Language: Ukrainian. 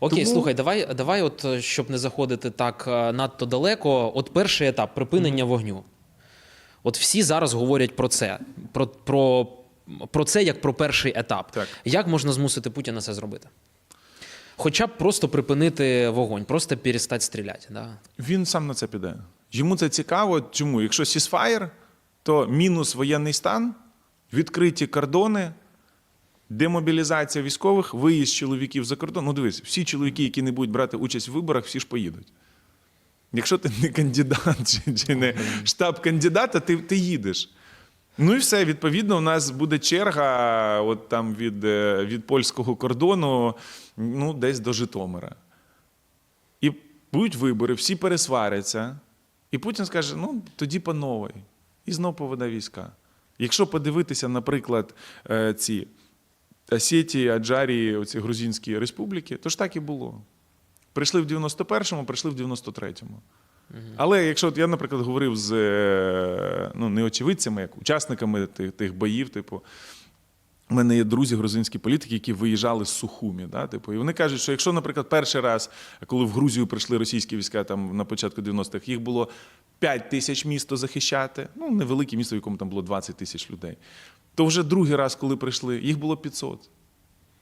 Окей, Тому- слухай, давай, давай, от е, щоб не заходити так е, надто далеко. От перший етап припинення вогню. От всі зараз говорять про це, про, про, про це як про перший етап. Так. Як можна змусити Путіна це зробити? Хоча б просто припинити вогонь, просто перестати стріляти. Да? Він сам на це піде. Йому це цікаво. Чому? Якщо сісфаєр, то мінус воєнний стан, відкриті кордони, демобілізація військових, виїзд чоловіків за кордон. Ну дивись, всі чоловіки, які не будуть брати участь в виборах, всі ж поїдуть. Якщо ти не кандидат чи, чи не штаб кандидата, ти, ти їдеш. Ну і все. Відповідно, у нас буде черга от там від, е, від польського кордону, ну, десь до Житомира. І будуть вибори, всі пересваряться. І Путін скаже: ну, тоді по новій. І знов поведе війська. Якщо подивитися, наприклад, е, ці Осетії, Аджарії, оці грузинські республіки, то ж так і було. Прийшли в 91-му, прийшли в 93-му. Але якщо я, наприклад, говорив з е, ну, не очевидцями, як учасниками тих, тих боїв, типу, у мене є друзі грузинські політики, які виїжджали з Сухумі. Да? Типу, і вони кажуть, що якщо, наприклад, перший раз, коли в Грузію прийшли російські війська там на початку 90-х, їх було 5 тисяч місто захищати, ну невелике місто, в якому там було 20 тисяч людей. То вже другий раз, коли прийшли, їх було 500.